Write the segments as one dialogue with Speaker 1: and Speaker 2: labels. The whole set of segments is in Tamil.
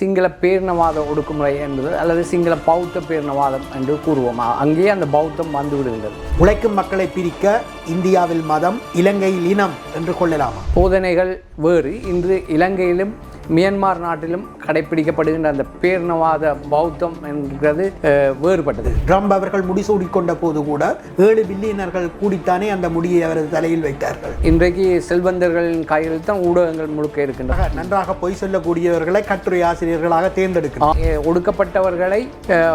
Speaker 1: சிங்கள பேரினவாத ஒடுக்குமுறை என்பது அல்லது சிங்கள பௌத்த பேரினவாதம் என்று கூறுவோம்? அங்கேயே அந்த பௌத்தம் வந்து விடுகின்றது.
Speaker 2: உழைக்கும் மக்களை பிரிக்க இந்தியாவில் மதம் இலங்கையில் இனம் என்று கொள்ளலாமா?
Speaker 1: போதனைகள் வேறு. இன்று இலங்கையிலும் மியான்மர் நாட்டிலும் கடைபிடிக்கப்படுகின்ற அந்த பேரினவாத பௌத்தம் என்கிறது வேறுபட்டது.
Speaker 2: ட்ரம்ப் அவர்கள் முடிசூடி கொண்ட போது கூட ஏழு பில்லியனர்கள் கூடித்தானே அந்த முடியை அவரது தலையில் வைத்தார்கள்.
Speaker 1: இன்றைக்கு செல்வந்தர்களின் கையில் தான் ஊடகங்கள் முழுக்க இருக்கின்றன.
Speaker 2: நன்றாக பொய் சொல்லக்கூடியவர்களை கட்டுரை ஆசிரியர்களாக தேர்ந்தெடுக்கிறார்
Speaker 1: அஹ், ஒடுக்கப்பட்டவர்களை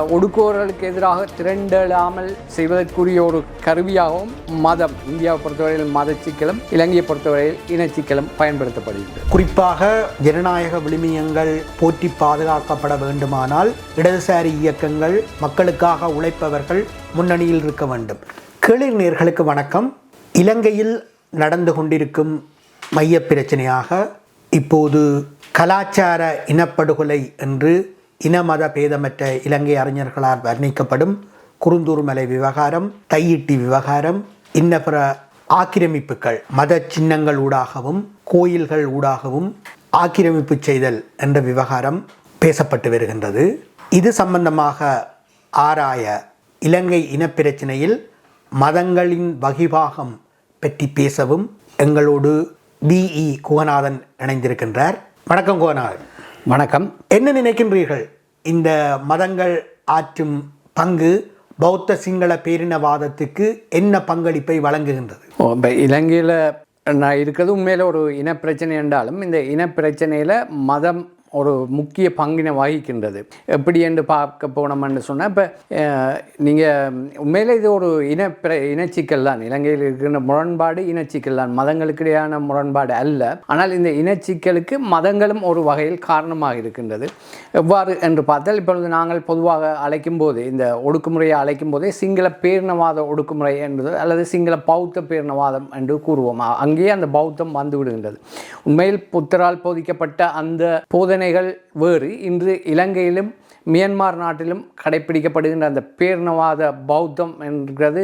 Speaker 1: ஒடுக்குவோர்களுக்கு எதிராக திரண்டலாமல் செய்வதற்குரிய ஒரு கருவியாகவும் மதம் இந்தியாவை பொறுத்தவரையில் மத சிக்கலும் இலங்கையை பொறுத்தவரையில் இனச்சிக்கலும் பயன்படுத்தப்படுகிறது.
Speaker 2: குறிப்பாக ஜனநாயக விழுமியங்கள் போற்றி பாதுகாக்கப்பட வேண்டுமானால் இடதுசாரி இயக்கங்கள் மக்களுக்காக உழைப்பவர்கள் முன்னணியில் இருக்க வேண்டும். கேளிர்நேர்களுக்கு வணக்கம். இலங்கையில் நடந்து கொண்டிருக்கும் மைய பிரச்சனையாக இப்போது கலாச்சார இனப்படுகொலை என்று இனமத பேதமற்ற இலங்கை அறிஞர்களால் வர்ணிக்கப்படும் குறுந்தூர்மலை விவகாரம் தையிட்டி விவகாரம் இன்ன பிற ஆக்கிரமிப்புகள் மத சின்னங்கள் ஊடாகவும் கோயில்கள் ஊடாகவும் ஆக்கிரமிப்பு செய்தல் என்ற விவகாரம் பேசப்பட்டு வருகின்றது. இது சம்பந்தமாக ஆராய இலங்கை இனப்பிரச்சினையில் மதங்களின் வகிபாகம் பற்றி பேசவும் எங்களோடு பிஇ குகநாதன் இணைந்திருக்கின்றார். வணக்கம் குகநாதன்.
Speaker 1: வணக்கம்.
Speaker 2: என்ன நினைக்கின்றீர்கள்? இந்த மதங்கள் ஆற்றும் பங்கு பௌத்த சிங்கள பேரினவாதத்துக்கு என்ன பங்களிப்பை வழங்குகின்றது?
Speaker 1: இப்போ இலங்கையில் நான் இருக்கிறது உண்மையில் ஒரு இனப்பிரச்சனை என்றாலும் இந்த இனப்பிரச்சனையில் மதம் ஒரு முக்கிய பங்கினை வகிக்கின்றது. எப்படி என்று பார்க்க போனோம்னு சொன்னால் இப்போ நீங்கள் உண்மையில் இது ஒரு இனப்பிர இனச்சிக்கல் தான். இலங்கையில் இருக்கின்ற முரண்பாடு இனச்சிக்கல் தான். மதங்களுக்கிடையான முரண்பாடு அல்ல. ஆனால் இந்த இனச்சிக்கலுக்கு மதங்களும் ஒரு வகையில் காரணமாக இருக்கின்றது. எவ்வாறு என்று பார்த்தால் இப்பொழுது நாங்கள் பொதுவாக அழைக்கும் போது இந்த ஒடுக்குமுறையை அழைக்கும் போதே சிங்கள பேரினவாத ஒடுக்குமுறை என்பது அல்லது சிங்கள பௌத்த பேரினவாதம் என்று கூறுவோம். அங்கேயே அந்த பௌத்தம் வந்து விடுகின்றது உண்மையில் புத்தரால் போதிக்கப்பட்ட அந்த போதனை சிந்தனைகள் வேறு. இன்று இலங்கையிலும் மியான்மார் நாட்டிலும் கடைபிடிக்கப்படுகின்ற அந்த பேரினவாத பௌத்தம் என்கிறது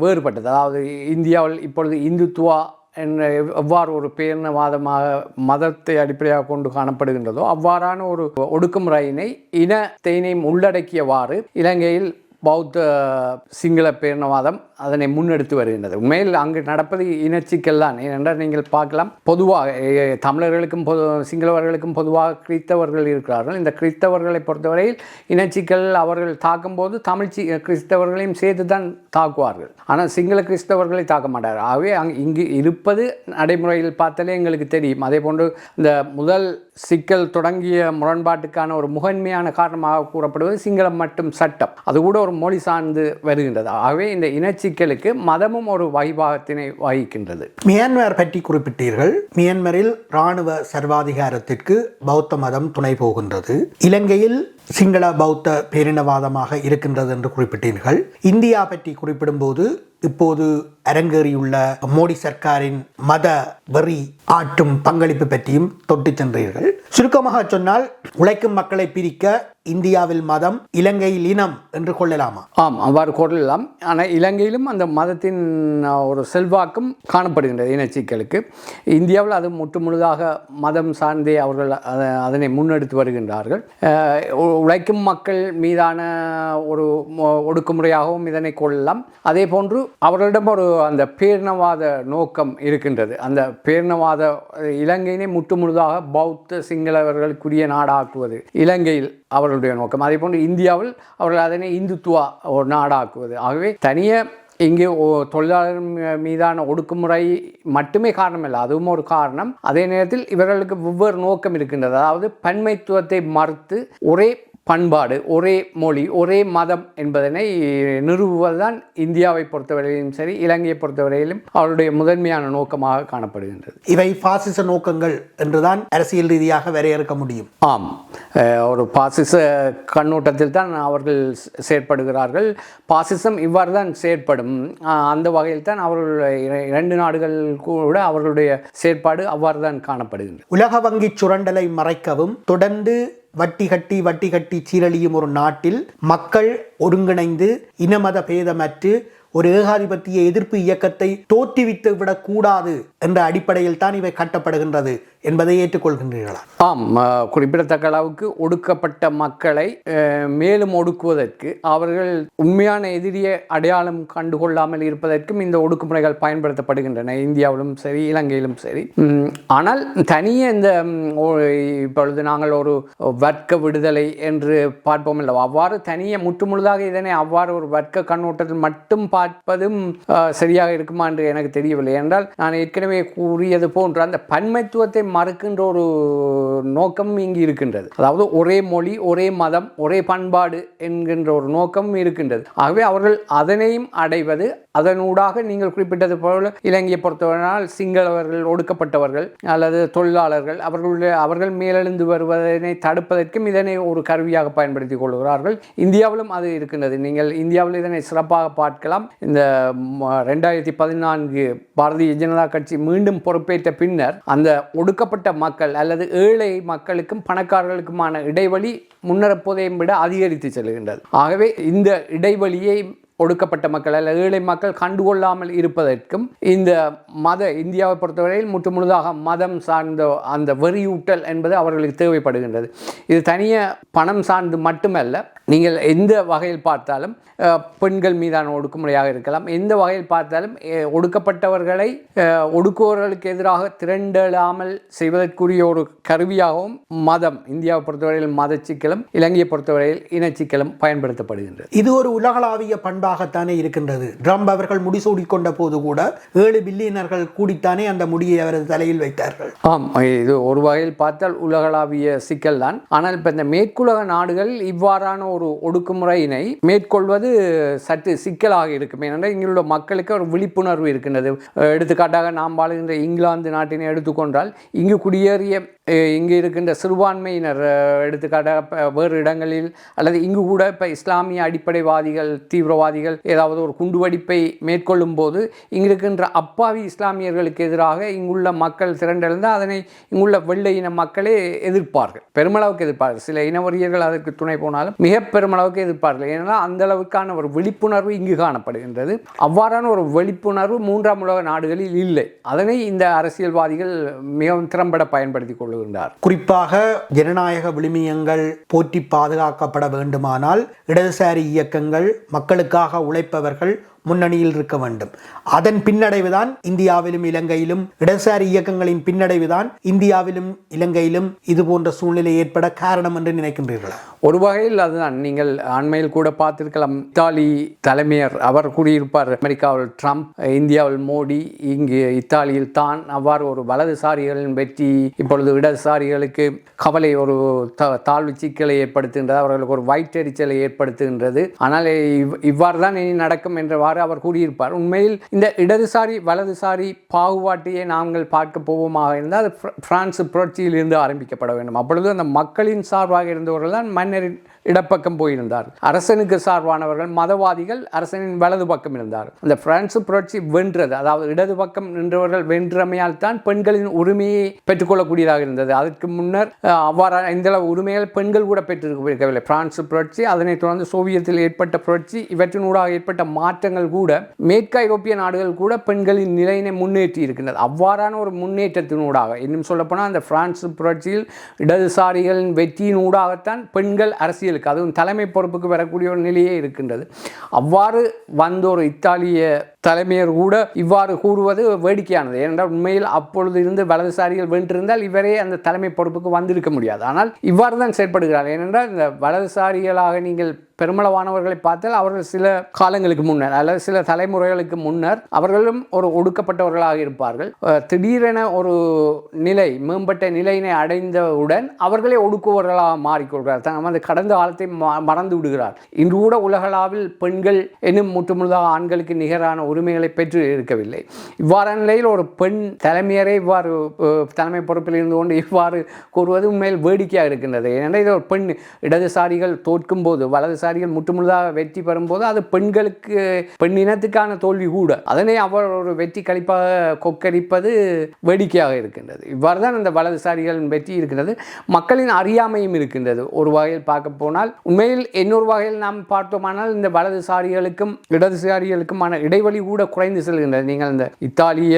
Speaker 1: வேறுபட்டது. அதாவது இந்தியாவில் இப்பொழுது இந்துத்துவா என்ற எவ்வாறு ஒரு பேரினவாதமாக மதத்தை அடிப்படையாக கொண்டு காணப்படுகின்றதோ அவ்வாறான ஒரு ஒடுக்குமுறையினை இனத்தினையும் உள்ளடக்கியவாறு இலங்கையில் பௌத்த சிங்கள பேரினவாதம் அதனை முன்னெடுத்து வருகின்றது. உண்மையில் அங்கு நடப்பது இனச்சிக்கல்தான் ஏனென்றால் நீங்கள் பார்க்கலாம் பொதுவாக தமிழர்களுக்கும் பொது சிங்களவர்களுக்கும் பொதுவாக கிறிஸ்தவர்கள் இருக்கிறார்கள். இந்த கிறிஸ்தவர்களை பொறுத்தவரையில் இனச்சிக்கல் அவர்கள் தாக்கும்போது தமிழ் சி கிறிஸ்தவர்களையும் சேர்த்து தான் தாக்குவார்கள். ஆனால் சிங்கள கிறிஸ்தவர்களை தாக்க மாட்டார்கள். ஆகவே அங் இங்கு இருப்பது நடைமுறையில் பார்த்தாலே எங்களுக்கு தெரியும். அதே போன்று இந்த முதல் சிக்கல் தொடங்கிய முரண்பாட்டுக்கான ஒரு முகன்மையான காரணமாக கூறப்படுவது சிங்களம் மட்டும் சட்டம். அது கூட ஒரு மொழி சார்ந்து வருகின்றது. ஆகவே இந்த சிக்கலுக்கு மதமும் ஒரு வகிபாகத்தினை வகிக்கின்றது.
Speaker 2: மியான்மர் பற்றி குறிப்பிட்டீர்கள். மியான்மரில் இராணுவ சர்வாதிகாரத்திற்கு பௌத்த மதம் துணை போகின்றது. இலங்கையில் சிங்கள பௌத்த பேரினவாதமாக இருக்கின்றது என்று குறிப்பிட்டீர்கள். இந்தியா பற்றி குறிப்பிடும்போது இப்போது அரங்கேறியுள்ள மோடி சர்க்காரின் மத வெறி ஆற்றும் பங்களிப்பு பற்றியும் தொட்டு சென்றீர்கள். சுருக்கமாக சொன்னால் உழைக்கும் மக்களை பிரிக்க இந்தியாவில் மதம் இலங்கையில் இனம் என்று கொள்ளலாமா?
Speaker 1: ஆம் அவ்வாறு கொள்ளலாம். ஆனால் இலங்கையிலும் அந்த மதத்தின் ஒரு செல்வாக்கும் காணப்படுகின்றது இனச்சிக்கலுக்கு இந்தியாவில் அது முற்று முழுதாக மதம் சார்ந்தே அவர்கள் அதனை முன்னெடுத்து வருகின்றார்கள். உழைக்கும் மக்கள் மீதான ஒரு ஒடுக்குமுறையாகவும் இதனை கொள்ளலாம். அதே போன்று அவர்களிடம் ஒரு அந்த பேரினவாத நோக்கம் இருக்கின்றது. அந்த பேரினவாத இலங்கையினை முற்று முழுதாக பௌத்த சிங்களவர்களுக்குரிய நாடாக்குவது இலங்கையில் அவர்களுடைய நோக்கம். அதே போன்று இந்தியாவில் அவர்கள் அதனை இந்துத்துவா ஒரு நாடாக்குவது. ஆகவே தனியே இங்கே தொழிலாளர் மீதான ஒடுக்குமுறை மட்டுமே காரணமில்லை. அதுவும் ஒரு காரணம். அதே நேரத்தில் இவர்களுக்கு வெவ்வேறு நோக்கம் இருக்கின்றது. அதாவது பன்மைத்துவத்தை மறுத்து ஒரே பண்பாடு ஒரே மொழி ஒரே மதம் என்பதனை நிறுவுவதுதான் இந்தியாவை பொறுத்தவரையிலும் சரி இலங்கையை பொறுத்தவரையிலும் அவருடைய முதன்மையான நோக்கமாக காணப்படுகின்றது.
Speaker 2: இவை பாசிச நோக்கங்கள் என்றுதான் அரசியல் ரீதியாக வரையறுக்க முடியும்.
Speaker 1: ஆம். ஒரு பாசிச கண்ணோட்டத்தில் தான் அவர்கள் செயற்படுகிறார்கள். பாசிசம் இவ்வாறு தான் செயற்படும் அந்த வகையில் தான் அவர்கள் இர- இரண்டு நாடுகள் கூட அவர்களுடைய செயற்பாடு அவ்வாறு தான் காணப்படுகின்றது.
Speaker 2: உலக வங்கி சுரண்டலை மறைக்கவும் தொடர்ந்து வட்டி கட்டி வட்டி கட்டி சீரழியும் ஒரு நாட்டில் மக்கள் ஒருங்கிணைந்து இனமத பேதமற்று ஒரு ஏகாதிபத்திய எதிர்ப்பு இயக்கத்தை தோற்றுவித்து விடக்கூடாது. என்ற அடிப்படையில் தான் இவை கட்டப்படுகின்றது என்பதை ஏற்றுக்கொள்கின்றீர்களா?
Speaker 1: ஆம் குறிப்பிடத்தக்க அளவுக்கு ஒடுக்கப்பட்ட மக்களை மேலும் ஒடுக்குவதற்கு அவர்கள் உண்மையான எதிரியை அடையாளம் கண்டுகொள்ளாமல் இருப்பதற்கும் இந்த ஒடுக்குமுறைகள் பயன்படுத்தப்படுகின்றன இந்தியாவிலும் சரி இலங்கையிலும் சரி. உம், ஆனால் தனியே இந்த இப்பொழுது நாங்கள் ஒரு வர்க்க விடுதலை என்று பார்ப்போம் அல்லவா அவ்வாறு தனியே முற்றுமுழுதாக இதனை அவ்வாறு ஒரு வர்க்க கண்ணோட்டத்தில் மட்டும் பார்ப்பதும் சரியாக இருக்குமா என்று எனக்கு தெரியவில்லை. என்றால் நான் ஏற்கனவே கூறியது போன்ற அந்த பன்மைத்துவத்தை மறுக்கின்ற ஒரு நோக்கம் இங்கு இருக்கின்றது. அதாவது ஒரே மொழி ஒரே மதம் ஒரே பண்பாடு என்கின்ற ஒரு நோக்கம் இருக்கின்றது. ஆகவே அவர்கள் அதனையும் அடைவது அதனூடாக நீங்கள் குறிப்பிட்டது போல இலங்கையை பொறுத்தவரைனால் சிங்களவர்கள் ஒடுக்கப்பட்டவர்கள் அல்லது தொழிலாளர்கள் அவர்களுடைய அவர்கள் மேலெழுந்து வருவதனை தடுப்பதற்கும் இதனை ஒரு கருவியாக பயன்படுத்திக் கொள்கிறார்கள். இந்தியாவிலும் அது இருக்கின்றது. நீங்கள் இந்தியாவில் இதனை சிறப்பாக பார்க்கலாம். இந்த ரெண்டாயிரத்தி பதினான்கு பாரதிய ஜனதா கட்சி மீண்டும் பொறுப்பேற்ற பின்னர் அந்த ஒடுக்கப்பட்ட மக்கள் அல்லது ஏழை மக்களுக்கும் பணக்காரர்களுக்குமான இடைவெளி முன்னரப்போதையும் விட அதிகரித்து செல்கின்றது. ஆகவே இந்த இடைவெளியை ஒடுக்கப்பட்ட மக்கள் அல்லது ஏழை மக்கள் கண்டுகொள்ளாமல் இருப்பதற்கும் இந்த மத இந்தியாவை பொறுத்தவரையில் முற்று முழுதாக மதம் சார்ந்த அந்த வெறியூட்டல் என்பது அவர்களுக்கு தேவைப்படுகின்றது. இது தனிய பணம் சார்ந்து மட்டுமல்ல நீங்கள் எந்த வகையில் பார்த்தாலும் பெண்கள் மீதான ஒடுக்குமுறையாக இருக்கலாம். எந்த வகையில் பார்த்தாலும் ஒடுக்கப்பட்டவர்களை ஒடுக்குவர்களுக்கு எதிராக திரண்டலாமல் செய்வதற்குரிய ஒரு கருவியாகவும் மதம் இந்தியாவை பொறுத்தவரையில் மத சிக்கலும் இலங்கையை பொறுத்தவரையில் இனச்சிக்கலும் பயன்படுத்தப்படுகின்றது.
Speaker 2: இது ஒரு உலகளாவிய பண்பு பண்பாகத்தானே இருக்கின்றது. ட்ரம்ப் அவர்கள் முடிசூடி கொண்ட போது கூட ஏழு பில்லியனர்கள் கூடித்தானே அந்த முடியை அவரது தலையில் வைத்தார்கள்.
Speaker 1: ஆம் இது ஒரு வகையில் பார்த்தால் உலகளாவிய சிக்கல் தான். ஆனால் இப்போ இந்த மேற்குலக நாடுகள் இவ்வாறான ஒரு ஒடுக்குமுறையினை மேற்கொள்வது சற்று சிக்கலாக இருக்கும். ஏனென்றால் இங்குள்ள மக்களுக்கு ஒரு விழிப்புணர்வு இருக்கின்றது. எடுத்துக்காட்டாக நாம் வாழுகின்ற இங்கிலாந்து நாட்டினை எடுத்துக்கொண்டால் இங்கு குடியேறிய இங்கு இருக்கின்ற சிறுபான்மையினர் அஹ் எடுத்துக்காட்டாக வேறு இடங்களில் அல்லது இங்கு கூட இப்போ இஸ்லாமிய அடிப்படைவாதிகள் தீவிரவாதிகள் ஏதாவது ஒரு குண்டுவெடிப்பை மேற்கொள்ளும் போது இங்கு இருக்கின்ற அப்பாவி இஸ்லாமியர்களுக்கு எதிராக இங்குள்ள மக்கள் திரண்டெழுந்து அதனை இங்குள்ள வெள்ளை இன மக்களே எதிர்ப்பார்கள். பெருமளவுக்கு எதிர்ப்பார்கள். சில இனவரியர்கள் அதற்கு துணை போனாலும் மிக பெருமளவுக்கு எதிர்ப்பார்கள். ஏன்னா அந்த அளவுக்கான ஒரு விழிப்புணர்வு இங்கு காணப்படுகின்றது. அவ்வாறான ஒரு விழிப்புணர்வு மூன்றாம் உலக நாடுகளில் இல்லை. அதனை இந்த அரசியல்வாதிகள் மிகவும் திறம்பட பயன்படுத்திக் கொள்ளுகின்றார்
Speaker 2: குறிப்பாக ஜனநாயக விழுமியங்கள் போற்றி பாதுகாக்கப்பட வேண்டுமானால் இடதுசாரி இயக்கங்கள் மக்களுக்காக உழைப்பவர்கள் முன்னணியில் இருக்க வேண்டும். அதன் பின்னடைவுதான் இந்தியாவிலும் இலங்கையிலும் இடதுசாரி இயக்கங்களின் பின்னடைவுதான் இந்தியாவிலும் இலங்கையிலும் இது போன்ற சூழ்நிலை ஏற்பட காரணம் என்று நினைக்கின்றீர்களா?
Speaker 1: ஒரு வகையில் அதுதான். நீங்கள் அண்மையில் கூட பார்த்திருக்கலாம் இத்தாலி தலைமையர் அவர் கூறியிருப்பார் அமெரிக்காவில் ட்ரம்ப் இந்தியாவில் மோடி இங்கு இத்தாலியில் தான். அவ்வாறு ஒரு வலதுசாரிகளின் வெற்றி இப்பொழுது இடதுசாரிகளுக்கு கவலை ஒரு தாழ்வு சிக்கலை ஏற்படுத்துகின்றது அவர்களுக்கு ஒரு வயிற்றெரிச்சலை ஏற்படுத்துகின்றது. ஆனால் இவ் இவ்வாறு தான் இனி நடக்கும் என்றவாறு அவர் கூறியிருப்பார் உண்மையில் இந்த இடதுசாரி வலதுசாரி பாகுபாட்டையே நாங்கள் பார்க்க போவோமாக இருந்தால் அது பிரான்ஸ் புரட்சியில் இருந்து ஆரம்பிக்கப்பட வேண்டும். அப்பொழுது அந்த மக்களின் சார்பாக இருந்தவர்கள் தான் மன்னரின் இடப்பக்கம் போயிருந்தார். அரசனுக்கு சார்பானவர்கள் மதவாதிகள் அரசனின் வலது பக்கம் இருந்தார். அந்த பிரான்சு புரட்சி வென்றது அதாவது இடது பக்கம் நின்றவர்கள் வென்றமையால் தான் பெண்களின் உரிமையை பெற்றுக்கொள்ளக்கூடியதாக இருந்தது. அதற்கு முன்னர் அவ்வாறு அவ்வாறான இந்த உரிமைகள் பெண்கள் கூட பெற்றிருக்கவில்லை. பிரான்சு புரட்சி அதனைத் தொடர்ந்து சோவியத்தில் ஏற்பட்ட புரட்சி இவற்றினூடாக ஏற்பட்ட மாற்றங்கள் கூட மேற்கு ஐரோப்பிய நாடுகள் கூட பெண்களின் நிலையினை முன்னேற்றி இருக்கின்றது. அவ்வாறான ஒரு முன்னேற்றத்தினூடாக இன்னும் சொல்லப்போனால் அந்த பிரான்ஸ் புரட்சியில் இடதுசாரிகளின் வெற்றியினூடாகத்தான் பெண்கள் அரசியல் அரசியலுக்கு அதுவும் தலைமை பொறுப்புக்கு வரக்கூடிய ஒரு நிலையே இருக்கின்றது. அவ்வாறு வந்த ஒரு இத்தாலிய தலைமையர் கூட இவ்வாறு கூறுவது வேடிக்கையானது. ஏனென்றால் உண்மையில் அப்பொழுது இருந்து வலதுசாரிகள் வென்றிருந்தால் இவரே அந்த தலைமை பொறுப்புக்கு வந்திருக்க முடியாது. ஆனால் இவ்வாறு தான் செயற்படுகிறார். ஏனென்றால் இந்த வலதுசாரிகளாக நீங்கள் பெருமளவானவர்களை பார்த்தால் அவர்கள் சில காலங்களுக்கு முன்னர் அல்லது சில தலைமுறைகளுக்கு முன்னர் அவர்களும் ஒரு ஒடுக்கப்பட்டவர்களாக இருப்பார்கள். திடீரென ஒரு நிலை மேம்பட்ட நிலையினை அடைந்தவுடன் அவர்களே ஒடுக்குவர்களாக மாறிக்கொள்கிறார். அந்த கடந்த காலத்தை ம- மறந்து விடுகிறார். இன்று கூட உலகளாவில் பெண்கள் இன்னும் முற்றுமுழுதாக ஆண்களுக்கு நிகரான ஒரு உரிமைகளை பெற்று இருக்கவில்லை. இவ்வாறான நிலையில் ஒரு பெண் தலைமையரே இவ்வாறு தலைமை பொறுப்பில் இருந்து கொண்டு இவ்வாறு கூறுவது உண்மையில் வேடிக்கையாக இருக்கின்றது. ஏனென்றால் இது ஒரு பெண் இடதுசாரிகள் தோற்கும் போது வலதுசாரிகள் முற்றுமுழுதாக வெற்றி பெறும்போது அது பெண்களுக்கு பெண் இனத்துக்கான தோல்வி கூட. அதனை அவர் ஒரு வெற்றி கழிப்பாக கொக்கரிப்பது வேடிக்கையாக இருக்கின்றது. இவ்வாறு தான் அந்த வலதுசாரிகளின் வெற்றி இருக்கின்றது. மக்களின் அறியாமையும் இருக்கின்றது. ஒரு வகையில் பார்க்க போனால் உண்மையில் இன்னொரு வகையில் நாம் பார்த்தோமானால் இந்த வலதுசாரிகளுக்கும் இடதுசாரிகளுக்குமான இடைவெளி இடைவெளி கூட குறைந்து செல்கின்றது நீங்கள் இந்த இத்தாலிய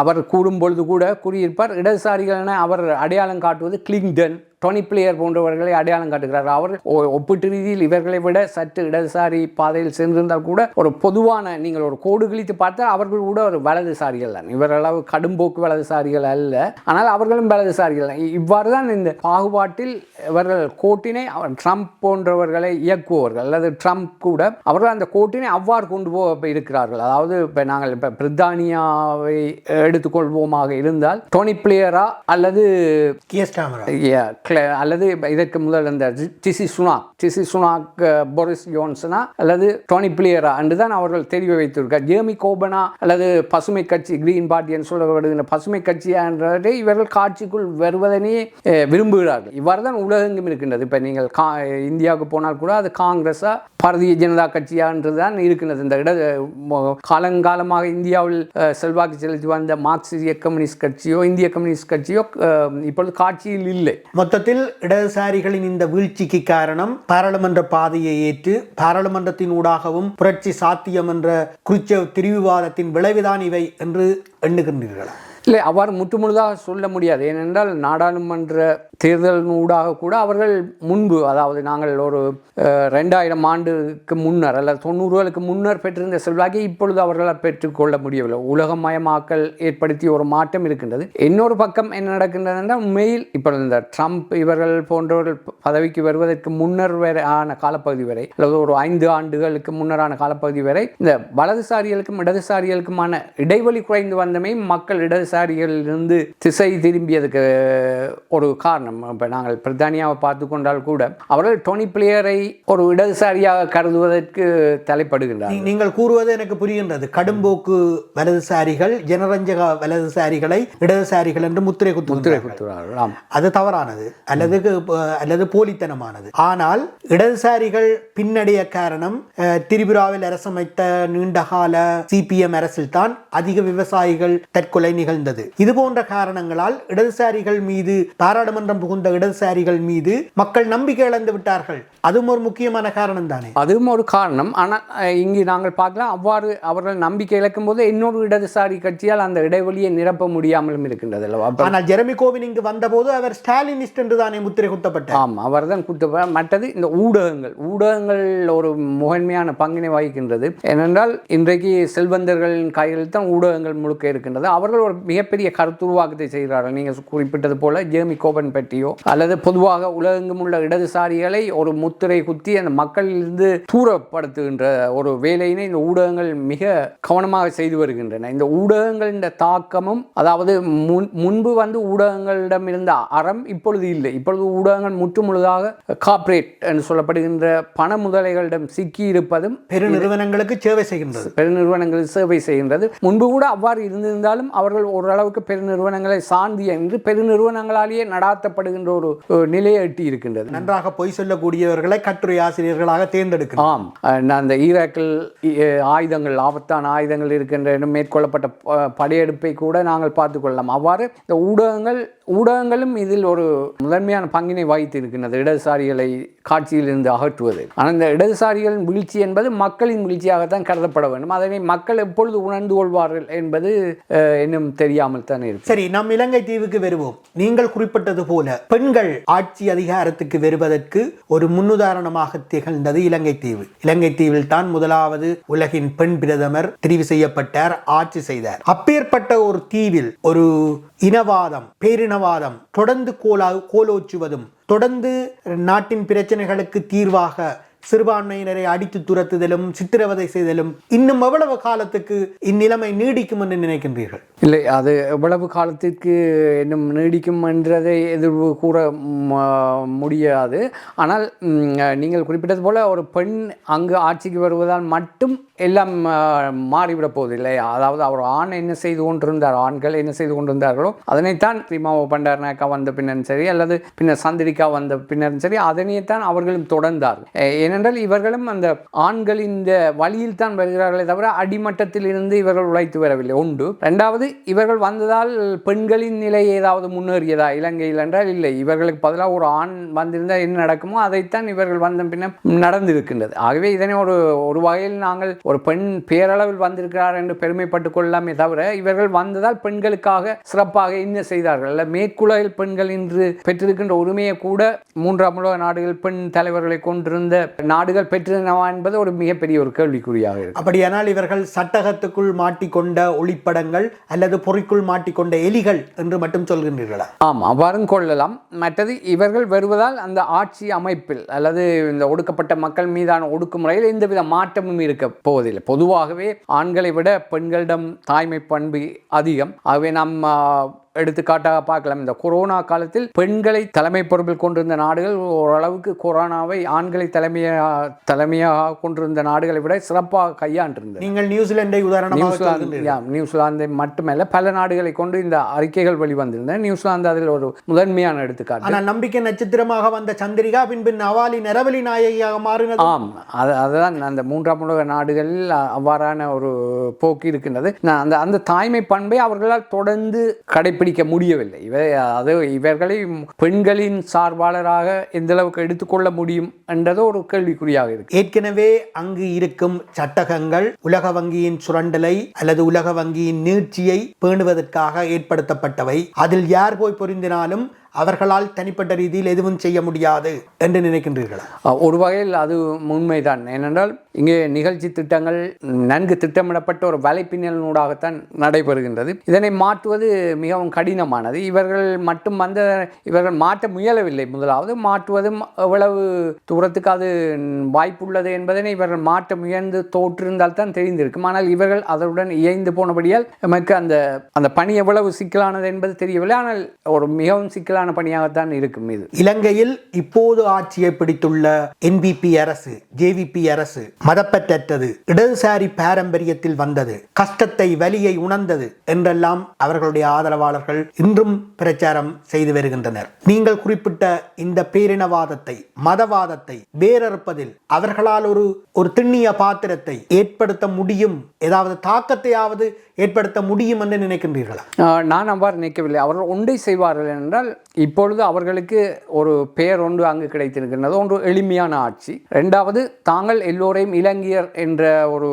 Speaker 1: அவர் கூடும் பொழுது கூட கூறியிருப்பார் இடதுசாரிகள் என அவர் அடையாளம் காட்டுவது கிளிங்டன். டொனி பிளேயர் போன்றவர்களை அடையாளம் காட்டுகிறார் அவர் ஒ- ஒப்பீட்டு ரீதியில் இவர்களை விட சற்று இடதுசாரி பாதையில் சென்றிருந்தால் கூட ஒரு பொதுவான நீங்கள் ஒரு கோடு கிழித்து பார்த்தா அவர்கள் கூட ஒரு வலதுசாரிகள் தான். இவர் அளவு கடும்போக்கு வலதுசாரிகள் அல்ல. ஆனால் அவர்களும் வலதுசாரிகள் தான். இவ்வாறு தான் இந்த பாகுபாட்டில் இவர்கள் கோட்டினை அவர் ட்ரம்ப் போன்றவர்களை இயக்குபவர்கள் அல்லது ட்ரம்ப் கூட அவர்கள் அந்த கோட்டினை அவ்வாறு கொண்டு போக இருக்கிறார்கள். அதாவது இப்போ நாங்கள் இப்போ பிரித்தானியாவை எடுத்துக்கொள்வோமாக இருந்தால் டோனி பிளேயரா அல்லது கிளே அல்லது இதற்கு முதல் இந்த DC Sunak DC Sunak Boris ஜோன்சனா அல்லது டோனி பிளேயரா என்று தான் அவர்கள் தெரிவு வைத்திருக்கார் ஜேமி கோபனா அல்லது பசுமை கட்சி கிரீன் பார்ட்டி என்று சொல்லப்படுகிற பசுமை கட்சியா என்றதை இவர்கள் காட்சிக்குள் வருவதனே விரும்புகிறார்கள். இவ்வாறு தான் உலகெங்கும் இருக்கின்றது. இப்போ நீங்கள் கா இந்தியாவுக்கு போனால் கூட அது காங்கிரஸா பாரதிய ஜனதா கட்சியான்றது தான் இருக்கின்றது. இந்த இட காலங்காலமாக இந்தியாவில் செல்வாக்கு செலுத்தி வந்த மார்க்சிய கம்யூனிஸ்ட் கட்சியோ இந்திய கம்யூனிஸ்ட் கட்சியோ இப்பொழுது காட்சியில் இல்லை.
Speaker 2: மொத்தத்தில் இடதுசாரிகளின் இந்த வீழ்ச்சிக்கு காரணம் பாராளுமன்ற பாதையை ஏற்று பாராளுமன்றத்தின் ஊடாகவும் புரட்சி சாத்தியம் என்ற குறிச்ச திரிவுவாதத்தின் விளைவுதான் இவை என்று எண்ணுகின்றீர்களா?
Speaker 1: இல்லை அவ்வாறு முற்றுமுழுதாக சொல்ல முடியாது. ஏனென்றால் நாடாளுமன்ற தேர்தலினூடாக கூட அவர்கள் முன்பு அதாவது நாங்கள் ஒரு ரெண்டாயிரம் ஆண்டுக்கு முன்னர் அல்லது தொண்ணூறுகளுக்கு முன்னர் பெற்றிருந்த செல்வாக்கை இப்பொழுது அவர்களால் பெற்றுக்கொள்ள முடியவில்லை. உலகமயமாக்கல் ஏற்படுத்திய ஒரு மாற்றம் இருக்கின்றது. இன்னொரு பக்கம் என்ன நடக்கின்றது என்றால் உண்மையில் இப்போ இந்த ட்ரம்ப் இவர்கள் போன்றவர்கள் பதவிக்கு வருவதற்கு முன்னர் வரை ஆன காலப்பகுதி வரை அல்லது ஒரு ஐந்து ஆண்டுகளுக்கு முன்னரான காலப்பகுதி வரை இந்த வலதுசாரிகளுக்கும் இடதுசாரிகளுக்குமான இடைவெளி குறைந்து வந்தமே மக்கள் இடது இடதுசாரிகளிலிருந்து திசை திரும்பியதுக்கு ஒரு காரணம். இப்போ நாங்கள் பிரித்தானியாவை பார்த்து கொண்டால் கூட அவர்கள் டோனி பிளேயரை ஒரு இடதுசாரியாக கருதுவதற்கு தலைப்படுகின்றார்
Speaker 2: நீங்கள் கூறுவது எனக்கு புரிகின்றது. கடும்போக்கு வலதுசாரிகள் ஜனரஞ்சக வலதுசாரிகளை இடதுசாரிகள் என்று முத்திரை குத்துகிறார்கள்
Speaker 1: குத்துகிறார்கள் ஆம்.
Speaker 2: அது தவறானது. அல்லது அல்லது போலித்தனமானது. ஆனால் இடதுசாரிகள் பின்னடைய காரணம் திரிபுராவில் அரசமைத்த நீண்டகால சிபிஎம் அரசில் தான் அதிக விவசாயிகள் தற்கொலை நிகழ்ந்தது இது போன்ற காரணங்களால் இடதுசாரிகள் மீது பாராளுமன்றம் புகுந்த இடதுசாரிகள் மீது மக்கள் நம்பிக்கை இழந்து விட்டார்கள். அதுவும் ஒரு முக்கியமான காரணம் தானே
Speaker 1: அதுவும் ஒரு காரணம். ஆனால் இங்கு நாங்கள் பார்க்கலாம் அவ்வாறு அவர்கள் நம்பிக்கை இழக்கும் போது இன்னொரு இடதுசாரி கட்சியால் அந்த இடைவெளியை நிரப்ப முடியாமலும் இருக்கின்றது அல்லவா?
Speaker 2: ஆனால் ஜெரமி கோவின் இங்கு வந்தபோது அவர் ஸ்டாலினிஸ்ட் என்று தானே முத்திரை குத்தப்பட்டார்
Speaker 1: ஆம் அவர்தான் குத்த மற்றது இந்த ஊடகங்கள். ஊடகங்கள் ஒரு முதன்மையான பங்கினை வகிக்கின்றது. ஏனென்றால் இன்றைக்கு செல்வந்தர்களின் கையில் தான் ஊடகங்கள் முழுக்க இருக்கின்றது. அவர்கள் ஒரு மிகப்பெரிய கருத்துருவாக்கத்தை செய்கிறார்கள். நீங்கள் குறிப்பிட்டது போல ஜேமி கோபன் பற்றியோ அல்லது பொதுவாக உலகெங்கும் உள்ள இடதுசாரிகளை ஒரு முத்திரை குத்தி அந்த மக்களிலிருந்து தூரப்படுத்துகின்ற ஒரு வேலையினை இந்த ஊடகங்கள் மிக கவனமாக செய்து வருகின்றன. இந்த ஊடகங்களின் தாக்கமும் அதாவது முன் முன்பு வந்து ஊடகங்களிடம் இருந்த அறம் இப்பொழுது இல்லை. இப்பொழுது ஊடகங்கள் முற்று முழுதாக கார்ப்பரேட் என்று சொல்லப்படுகின்ற பண முதலைகளிடம் சிக்கி இருப்பதும்
Speaker 2: பெருநிறுவனங்களுக்கு சேவை செய்கின்றது.
Speaker 1: பெருநிறுவனங்கள் சேவை செய்கின்றது. முன்பு கூட அவ்வாறு இருந்திருந்தாலும் அவர்கள் ஓரளவுக்கு பெருநிறுவனங்களை சார்ந்து என்று பெருநிறுவனங்களாலேயே நடாத்தப்படுகின்ற ஒரு நிலையை எட்டி இருக்கின்றது.
Speaker 2: நன்றாக பொய் சொல்லக்கூடியவர்களை கட்டுரை ஆசிரியர்களாக தேர்ந்தெடுக்கணும்
Speaker 1: ஆம். அந்த ஈராக்கில் ஆயுதங்கள் ஆபத்தான ஆயுதங்கள் இருக்கின்ற மேற்கொள்ளப்பட்ட படையெடுப்பை கூட நாங்கள் பார்த்துக் கொள்ளலாம். அவ்வாறு இந்த ஊடகங்கள் ஊடகங்களும் இதில் ஒரு முதன்மையான பங்கினை வகித்து இருக்கின்றது இடதுசாரிகளை காட்சியிலிருந்து அகற்றுவது. ஆனால் இந்த இடதுசாரிகளின் வீழ்ச்சி என்பது மக்களின் வீழ்ச்சியாகத்தான் கருதப்பட வேண்டும். அதனை மக்கள் எப்பொழுது உணர்ந்து கொள்வார்கள் என்பது இன்னும் தெரியாமல் தான் இருக்கு
Speaker 2: சரி நம் இலங்கை தீவுக்கு வருவோம். நீங்கள் குறிப்பிட்டது போல பெண்கள் ஆட்சி அதிகாரத்துக்கு வருவதற்கு ஒரு முன்னுதாரணமாக திகழ்ந்தது இலங்கை தீவு. இலங்கை தீவில் தான் முதலாவது உலகின் பெண் பிரதமர் தெரிவு செய்யப்பட்டார் ஆட்சி செய்தார். அப்பேற்பட்ட ஒரு தீவில் ஒரு இனவாதம் பேரினவாதம் தொடர்ந்து கோலா கோலோச்சுவதும் தொடர்ந்து நாட்டின் பிரச்சனைகளுக்கு தீர்வாக சிறுபான்மையினரை அடித்து துரத்துதலும் சித்திரவதை செய்தலும் இன்னும் எவ்வளவு காலத்துக்கு இந்நிலைமை நீடிக்கும் என்று நினைக்கின்றீர்கள்?
Speaker 1: இல்லை அது எவ்வளவு காலத்திற்கு இன்னும் நீடிக்கும் என்றதை எதிர்வு கூற முடியாது. ஆனால் நீங்கள் குறிப்பிட்டது போல ஒரு பெண் அங்கு ஆட்சிக்கு வருவதால் மட்டும் எல்லாம் மாறிவிட மாறிவிடப் போவதில்லை அதாவது அவர் ஆண் என்ன செய்து கொண்டிருந்தார் ஆண்கள் என்ன செய்து கொண்டிருந்தார்களோ அதனைத்தான் சீமாவோ பண்டாரநாயக்கா வந்த பின்னரும் சரி அல்லது பின்னர் சந்திரிகா வந்த பின்னரும் சரி அதனைத்தான் அவர்களும் தொடர்ந்தார்கள். ஏனென்றால் இவர்களும் அந்த ஆண்கள் இந்த வழியில் தான் வருகிறார்களே தவிர அடிமட்டத்தில் இருந்து இவர்கள் உழைத்து வரவில்லை. ஒன்று ரெண்டாவது இவர்கள் வந்ததால் பெண்களின் நிலை ஏதாவது முன்னேறியதா? இலங்கையில் என்றால் இல்லை. இவர்களுக்கு பதிலாக ஒரு ஆண் வந்திருந்தால் என்ன நடக்குமோ அதைத்தான் இவர்கள் வந்த பின்னர் நடந்திருக்கின்றது. ஆகவே இதனை ஒரு ஒரு வகையில் நாங்கள் ஒரு பெண் பேரளவில் வந்திருக்கிறார் என்று பெருமைப்பட்டுக் கொள்ளலாமே தவிர இவர்கள் வந்ததால் பெண்களுக்காக சிறப்பாக என்ன செய்தார்கள்? அல்ல மேற்குலகில் பெண்கள் இன்று பெற்றிருக்கின்ற உரிமையை கூட மூன்றாம் உலக நாடுகள் பெண் தலைவர்களை கொண்டிருந்த நாடுகள் பெற்றிருந்தவா என்பது ஒரு மிகப்பெரிய ஒரு கேள்விக்குறியாக இருக்கு.
Speaker 2: அப்படியானால் இவர்கள் சட்டகத்துக்குள் மாட்டிக்கொண்ட ஒளிப்படங்கள் அல்லது பொறிக்குள் மாட்டிக்கொண்ட எலிகள் என்று மட்டும் சொல்கின்றீர்களா?
Speaker 1: ஆம் அவ்வாறும் கொள்ளலாம். மற்றது இவர்கள் வருவதால் அந்த ஆட்சி அமைப்பில் அல்லது இந்த ஒடுக்கப்பட்ட மக்கள் மீதான ஒடுக்குமுறையில் எந்தவித மாற்றமும் இருக்க போவதில்லை. பொதுவாகவே ஆண்களை விட பெண்களிடம் தாய்மை பண்பு அதிகம். ஆகவே நம் எடுத்துக்காட்டாக பார்க்கலாம். இந்த கொரோனா காலத்தில் பெண்களை தலைமை பொறுப்பில் கொண்டிருந்த நாடுகள் ஓரளவுக்கு கொரோனாவை ஆண்களை தலைமையாக தலைமையாக கொண்டிருந்த நாடுகளை விட சிறப்பாக கையாண்டிருந்தது.
Speaker 2: நீங்கள்
Speaker 1: நியூசிலாந்து
Speaker 2: சொல்கின்றீர்கள்.
Speaker 1: யா, நியூசிலாந்தை மட்டுமல்ல பல நாடுகளை கொண்டு இந்த அறிக்கைகள் வெளிவந்திருந்தன. நியூசிலாந்து அதில் ஒரு முதன்மையான எடுத்துக்காட்டு.
Speaker 2: ஆனால் நம்பிக்கை நட்சத்திரமாக வந்த சந்திரிகா பின்பு நவாலி நரவலி நாயகியாக மாறினது.
Speaker 1: ஆம் அது அதுதான் அந்த மூன்றாம் உலக நாடுகளில் அவ்வாறான ஒரு போக்கு இருக்கின்றது. அந்த அந்த தாய்மை பண்பை அவர்களால் தொடர்ந்து கண்டுபிடிக்க முடியவில்லை. இவை அது இவர்களை பெண்களின் சார்பாளராக எந்த அளவுக்கு எடுத்துக்கொள்ள முடியும் என்றது ஒரு கேள்விக்குறியாக இருக்கு.
Speaker 2: ஏற்கனவே அங்கு இருக்கும் சட்டகங்கள் உலக வங்கியின் சுரண்டலை அல்லது உலக வங்கியின் நீட்சியை பேணுவதற்காக ஏற்படுத்தப்பட்டவை. அதில் யார் போய் பொருந்தினாலும் அவர்களால் தனிப்பட்ட ரீதியில் எதுவும் செய்ய முடியாது என்று நினைக்கின்றீர்களா?
Speaker 1: ஒரு வகையில் அது உண்மைதான். ஏனென்றால் இங்கே நிகழ்ச்சி திட்டங்கள் நன்கு திட்டமிடப்பட்ட ஒரு வலைப்பின்னலூடாகத்தான் நடைபெறுகின்றது. இதனை மாற்றுவது மிகவும் கடினமானது. இவர்கள் மட்டும் வந்த இவர்கள் மாற்ற முயலவில்லை. முதலாவது மாற்றுவதும் எவ்வளவு தூரத்துக்கு அது வாய்ப்புள்ளது என்பதனை இவர்கள் மாற்ற முயன்று தோற்றிருந்தால் தான் தெரிந்திருக்கும். ஆனால் இவர்கள் அதனுடன் இயைந்து போனபடியால் நமக்கு அந்த அந்த பணி எவ்வளவு சிக்கலானது என்பது தெரியவில்லை. ஆனால் ஒரு மிகவும் சிக்கலான பணியாகத்தான் இருக்கும் இது.
Speaker 2: இலங்கையில் இப்போது ஆட்சியை பிடித்துள்ள என்பிபி அரசு ஜேவிபி அரசு மதப்பற்றற்றது இடதுசாரி பாரம்பரியத்தில் வந்தது கஷ்டத்தை வலியை உணர்ந்தது என்றெல்லாம் அவர்களுடைய ஆதரவாளர்கள் இன்றும் பிரச்சாரம் செய்து வருகின்றனர். நீங்கள் குறிப்பிட்ட இந்த பேரினவாதத்தை மதவாதத்தை வேறறுப்பதில் அவர்களால் ஒரு ஒரு திண்ணிய பாத்திரத்தை ஏற்படுத்த முடியும்? ஏதாவது தாக்கத்தையாவது ஏற்படுத்த முடியும் என்று நினைக்கின்றீர்களா
Speaker 1: நான் அவ்வாறு நினைக்கவில்லை. அவர்கள் ஒன்றை செய்வார்கள் என்றால் இப்பொழுது அவர்களுக்கு ஒரு பெயர் ஒன்று அங்கு கிடைத்திருக்கின்றது. ஒன்று எளிமையான ஆட்சி. ரெண்டாவது தாங்கள் எல்லோரையும் இலங்கையர் என்ற ஒரு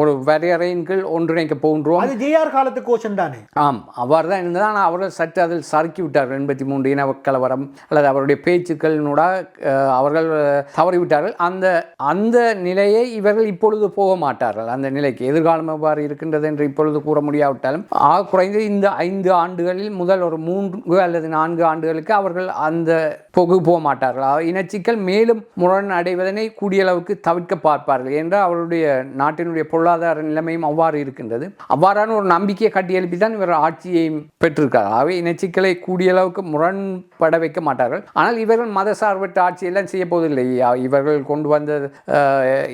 Speaker 1: ஒரு வரையறையின் கீழ் ஒன்றிணைக்க போகின்றோம்.
Speaker 2: அது ஜேஆர் காலத்து கோஷன் தானே?
Speaker 1: ஆம் அவ்வாறு தான் இருந்தது. ஆனால் அவர்கள் சற்று அதில் சறுக்கி விட்டார்கள். எண்பத்தி மூன்று இன கலவரம் அல்லது அவருடைய பேச்சுக்களினூடாக அஹ், அவர்கள் தவறிவிட்டார்கள் அந்த அந்த நிலையை இவர்கள் இப்பொழுது போக மாட்டார்கள். அந்த நிலைக்கு எதிர்காலம் எவ்வாறு இருக்கின்றது என்று இப்பொழுது கூற முடியாவிட்டாலும் ஆக குறைந்து இந்த ஐந்து ஆண்டுகளில் முதல் ஒரு மூன்று அல்லது நான்கு ஆண்டுகளுக்கு அவர்கள் அந்த பொகு போக மாட்டார்கள். இனச்சிக்கல் மேலும் முரண் அடைவதனை கூடிய அளவுக்கு தவிர்க்க பார்ப்பார்கள் என்றால் அவருடைய நாட்டினுடைய பொருளாதார நிலைமையும் அவ்வாறு இருக்கின்றது. அவ்வாறான ஒரு நம்பிக்கையை கட்டி தான் இவர் ஆட்சியை பெற்றிருக்கார். ஆகவே இனச்சிக்கலை கூடிய அளவுக்கு முரண்பட வைக்க மாட்டார்கள். ஆனால் இவர்கள் மத சார்பற்ற ஆட்சியெல்லாம் செய்ய போவதில்லை. இவர்கள் கொண்டு வந்த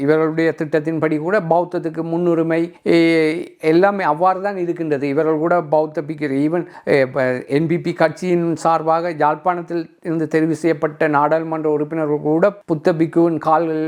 Speaker 1: இவர்களுடைய திட்டத்தின்படி கூட பௌத்தத்துக்கு முன்னுரிமை எல்லாமே அவ்வாறு தான் இருக்கின்றது. இவர்கள் கூட பௌத்த பிக்கர் ஈவன் என்பிபி கட்சியின் சார்பாக யாழ்ப்பாணத்தில் இருந்து தெரிவு செய்யப்பட்ட நாடாளுமன்ற உறுப்பினர்கள் கூட புத்த பிக்குவின் கால்கள்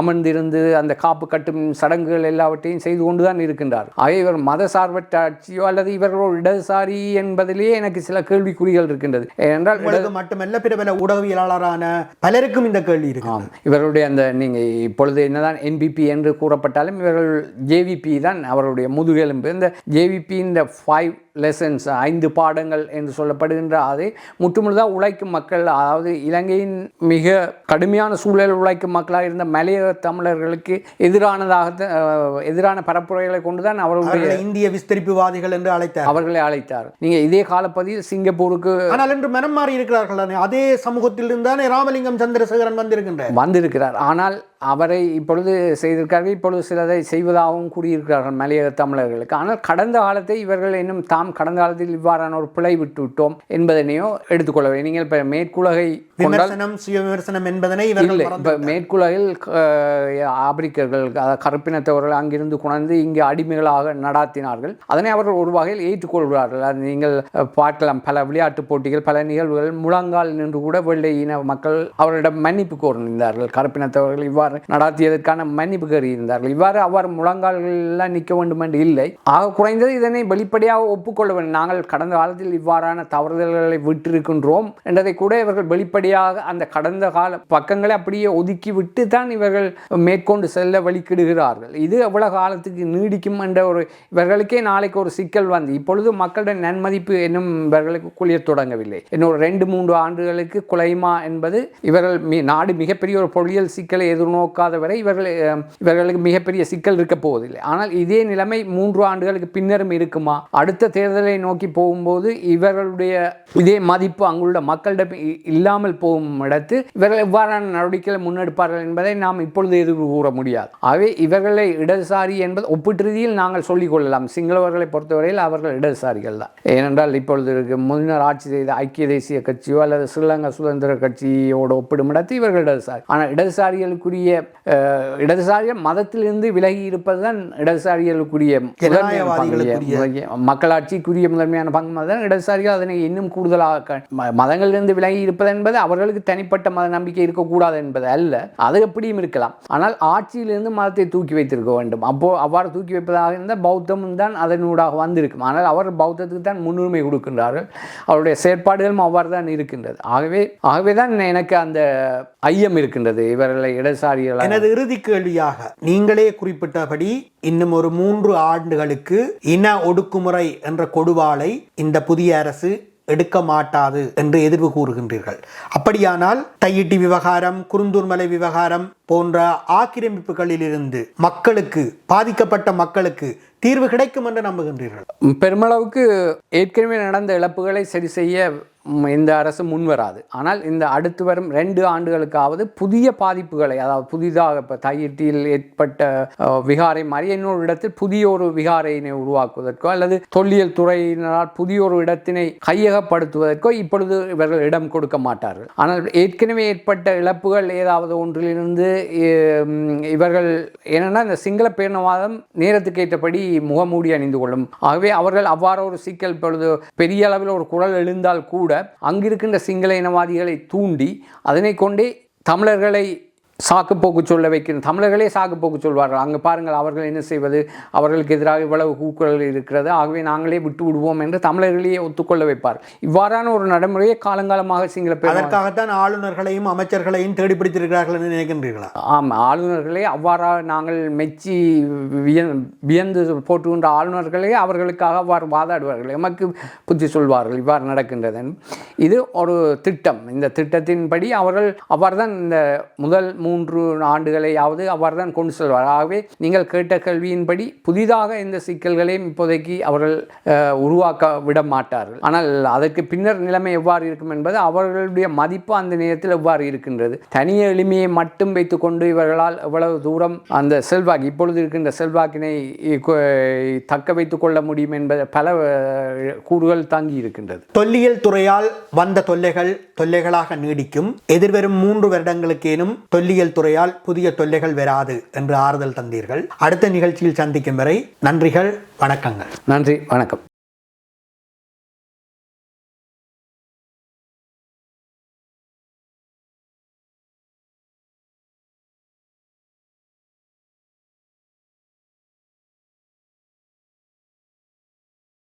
Speaker 1: அமர்ந்திருந்து அந்த காப்பு கட்டும் சடங்குகள் எல்லாவற்றையும் செய்து கொண்டு தான் இருக்கின்றார். ஆகவே இவர் மத சார்பற்ற ஆட்சியோ அல்லது இவர்களோட இடதுசாரி என்பதிலேயே எனக்கு சில கேள்விக்குறிகள் இருக்கின்றது. ஏனென்றால்
Speaker 2: மட்டுமல்ல பிரபல ஊடகவியலாளரான பலருக்கும் இந்த கேள்வி இருக்கு
Speaker 1: ஆம். இவர்களுடைய அந்த நீங்கள் இப்பொழுது என்னதான் என்பிபி என்று கூறப்பட்டாலும் இவர்கள் ஜேவிபி தான் அவருடைய முதுகெலும்பு. இந்த ஜேவிபி இந்த ஃபைவ் லெசன்ஸ் ஐந்து பாடங்கள் என்று சொல்லப்படுகின்ற அதை முற்றுமுழுதாக உழைக்கும் மக்கள் அதாவது இலங்கையின் மிக கடுமையான சூழல் உழைக்கும் மக்களாக இருந்த மலையக தமிழர்களுக்கு எதிரானதாக எதிரான பரப்புரைகளை கொண்டுதான் அவர்களுடைய
Speaker 2: அவர்களை இந்திய விஸ்தரிப்புவாதிகள் என்று அழைத்தார்.
Speaker 1: அவர்களை அழைத்தார். நீங்கள் இதே காலப்பதியில் சிங்கப்பூருக்கு
Speaker 2: ஆனால் இன்று மனம் மாறி இருக்கிறார்கள் தானே? அதே சமூகத்தில் இருந்தானே ராமலிங்கம் சந்திரசேகரன் வந்திருக்கின்றார்.
Speaker 1: வந்திருக்கிறார். ஆனால் அவரை இப்பொழுது செய்திருக்கார்கள் இப்பொழுது சிலதை செய்வதாகவும் கூறியிருக்கிறார்கள் மலையக தமிழர்களுக்கு. ஆனால் கடந்த காலத்தை இவர்கள் இன்னும் தாம் கடந்த காலத்தில் இவ்வாறான ஒரு பிழை விட்டு விட்டோம் என்பதனையோ எடுத்துக்கொள்ளவில்லை. நீங்கள் இப்போ மேற்குலகை
Speaker 2: விமர்சனம் சுய விமர்சனம் என்பதனை இவர்கள்
Speaker 1: இல்லை இப்போ மேற்குலகில் ஆப்பிரிக்கர்கள் கருப்பினத்தவர்கள் அங்கிருந்து குணர்ந்து இங்கு அடிமைகளாக நடாத்தினார்கள். அதனை அவர்கள் ஒரு வகையில் ஏற்றுக்கொள்கிறார்கள். அது நீங்கள் பார்க்கலாம். பல விளையாட்டுப் போட்டிகள் பல நிகழ்வுகள் முழங்கால் நின்று கூட வெள்ளை இன மக்கள் அவர்களிடம் மன்னிப்பு கோரியிருந்தார்கள் கருப்பினத்தவர்கள் இவ்வாறு நடாத்தியதற்கான மன்னிப்பு கோரியிருந்தார்கள் இவ்வாறு அவர் முழங்கால்கள் எல்லாம் நிற்க வேண்டும் என்று இல்லை. ஆக குறைந்தது இதனை வெளிப்படையாக ஒப்புக்கொள்ள ஒப்புக்கொள்ள வேண்டும். நாங்கள் கடந்த காலத்தில் இவ்வாறான தவறுதல்களை விட்டிருக்கின்றோம். என்றதை கூட இவர்கள் வெளிப்படையாக அந்த கடந்த கால பக்கங்களை அப்படியே ஒதுக்கி விட்டு தான் இவர்கள் மேற்கொண்டு செல்ல வழிக்கிடுகிறார்கள். இது எவ்வளவு காலத்துக்கு நீடிக்கும் என்ற ஒரு இவர்களுக்கே நாளைக்கு ஒரு சிக்கல் வந்து. இப்பொழுது மக்களிடம் நன்மதிப்பு என்னும் இவர்களுக்கு குளிய தொடங்கவில்லை. இன்னொரு ரெண்டு மூன்று ஆண்டுகளுக்கு குலைமா என்பது இவர்கள் மி- நாடு மிகப்பெரிய ஒரு பொறியியல் சிக்கலை எதிர்நோக்காத வரை இவர்கள் இவர்களுக்கு மிகப்பெரிய சிக்கல் இருக்க போவதில்லை. ஆனால் இதே நிலைமை மூன்று ஆண்டுகளுக்கு பின்னரும் இருக்குமா? அடுத்த தேர்தல் நோக்கி போகும்போது இவர்களுடைய இதே மதிப்பு அங்குள்ள மக்களிடம் இல்லாமல் போகும் இடத்து இவர்கள் எவ்வாறான நடவடிக்கைகளை முன்னெடுப்பார்கள் என்பதை நாம் இப்பொழுது எதிர்வு கூற முடியாது. ஆகவே இவர்களை இடதுசாரி என்பது ஒப்பீட்டு ரீதியில் நாங்கள் சொல்லிக் கொள்ளலாம். சிங்களவர்களை பொறுத்தவரையில் அவர்கள் இடதுசாரிகள் தான். ஏனென்றால் இப்பொழுது இருக்கு முன்னர் ஆட்சி செய்த ஐக்கிய தேசிய கட்சியோ அல்லது ஸ்ரீலங்கா சுதந்திர கட்சியோடு ஒப்பிடும் இடத்து இவர்கள் இடதுசாரி. ஆனால் இடதுசாரிகளுக்குரிய இடதுசாரிகள் மதத்திலிருந்து விலகி இருப்பது தான் இடதுசாரிகளுக்குரிய முதன்மையான பங்கு. முதன்மையான பங்கு மதம் இடதுசாரிகள் அதனை இன்னும் கூடுதலாக மதங்களிலிருந்து விலகி இருப்பது என்பது அவர்களுக்கு தனிப்பட்ட மத நம்பிக்கை இருக்கக்கூடாது என்பது அல்ல. அது எப்படியும் இருக்கலாம். ஆனால் ஆட்சியிலிருந்து மதத்தை தூக்கி வைத்திருக்க வேண்டும். அப்போ அவ்வாறு தூக்கி வைப்பதாக இருந்தால் பௌத்தமும் தான் அதனூடாக வந்திருக்கும். ஆனால் அவர் பௌத்தத்துக்கு தான் முன்னுரிமை கொடுக்கின்றார்கள். அவருடைய செயற்பாடுகளும் அவ்வாறு தான் இருக்கின்றது. ஆகவே ஆகவே தான் எனக்கு அந்த ஐயம் இருக்கின்றது. இவர்களை இடதுசாரிகளாக
Speaker 2: எனது இறுதி கேள்வியாக நீங்களே குறிப்பிட்டபடி இன்னும் ஒரு மூன்று ஆண்டுகளுக்கு இன ஒடுக்குமுறை என்ற கொடுவாளை இந்த புதிய அரசு எடுக்க மாட்டாது என்று எதிர்வு கூறுகின்றீர்கள். அப்படியானால் தையிட்டி விவகாரம் குறுந்தூர்மலை விவகாரம் போன்ற ஆக்கிரமிப்புகளிலிருந்து மக்களுக்கு பாதிக்கப்பட்ட மக்களுக்கு தீர்வு கிடைக்கும் என்று நம்புகின்றீர்கள்.
Speaker 1: பெருமளவுக்கு ஏற்கனவே நடந்த இழப்புகளை சரி செய்ய இந்த அரசு முன்வராது ஆனால் இந்த அடுத்து வரும் ரெண்டு ஆண்டுகளுக்காவது புதிய பாதிப்புகளை அதாவது புதிதாக இப்போ தையிட்டியில் ஏற்பட்ட விகாரை மாதிரி இன்னொரு இடத்தில் புதிய ஒரு விகாரையினை உருவாக்குவதற்கோ அல்லது தொல்லியல் துறையினரால் புதிய ஒரு இடத்தினை கையகப்படுத்துவதற்கோ இப்பொழுது இவர்கள் இடம் கொடுக்க மாட்டார்கள். ஆனால் ஏற்கனவே ஏற்பட்ட இழப்புகள் ஏதாவது ஒன்றிலிருந்து இவர்கள் என்னென்னா இந்த சிங்கள பேரினவாதம் நேரத்துக்கு ஏற்றபடி முகமூடி அணிந்து கொள்ளும். ஆகவே அவர்கள் அவ்வாறு ஒரு சிக்கல் இப்பொழுது பெரிய அளவில் ஒரு குரல் எழுந்தால் கூட அங்கிருக்கின்ற சிங்கள இனவாதிகளை தூண்டி அதனை கொண்டே தமிழர்களை சாக்குப்போக்கு சொல்ல வைக்கிற தமிழர்களே சாக்குப்போக்கு சொல்வார்கள் அங்கே பாருங்கள் அவர்கள் என்ன செய்வது? அவர்களுக்கு எதிராக இவ்வளவு கூக்குரல் இருக்கிறது. ஆகவே நாங்களே விட்டு விடுவோம் என்று தமிழர்களையே ஒத்துக்கொள்ள வைப்பார். இவ்வாறான ஒரு நடைமுறையை காலங்காலமாக சிங்கள பேர்
Speaker 2: அதற்காகத்தான் ஆளுநர்களையும் அமைச்சர்களையும் தேடி பிடித்திருக்கிறார்கள் என்று நினைக்கின்றீர்களா?
Speaker 1: ஆம் ஆளுநர்களே அவ்வாறாக நாங்கள் மெச்சி வியந் வியந்து போட்டுகின்ற ஆளுநர்களே அவர்களுக்காக அவ்வாறு வாதாடுவார்கள். எமக்கு புத்தி சொல்வார்கள் இவ்வாறு நடக்கின்றது இது ஒரு திட்டம். இந்த திட்டத்தின்படி அவர்கள் அவ்வாறு தான் இந்த முதல் மூன்று ஆண்டுகளையாவது அவர் தான் கொண்டு செல்வார். ஆகவே நீங்கள் கேட்ட கல்வியின்படி புதிதாக இந்த சிக்கல்களையும் இப்போதைக்கு அவர்கள் உருவாக்க விட மாட்டார்கள். ஆனால் அதற்கு பின்னர் நிலைமை எவ்வாறு இருக்கும் என்பது அவர்களுடைய மதிப்பு அந்த நேரத்தில் எவ்வாறு இருக்கின்றது. தனிய எளிமையை மட்டும் வைத்துக்கொண்டு இவர்களால் எவ்வளவு தூரம் அந்த செல்வாக்கு இப்பொழுது இருக்கின்ற செல்வாக்கினை தக்க வைத்துக் கொள்ள முடியும் என்பது பல கூறுகள் தாங்கி இருக்கின்றது.
Speaker 2: தொல்லியல் துறையால் வந்த தொல்லைகள் தொல்லைகளாக நீடிக்கும். எதிர்வரும் மூன்று வருடங்களுக்கேனும் தொல்லியல் துறையால் புதிய தொல்லைகள் வராது என்று ஆறுதல் தந்தீர்கள். அடுத்த நிகழ்ச்சியில் சந்திக்கும் வரை நன்றிகள் வணக்கங்கள்.
Speaker 1: நன்றி வணக்கம்.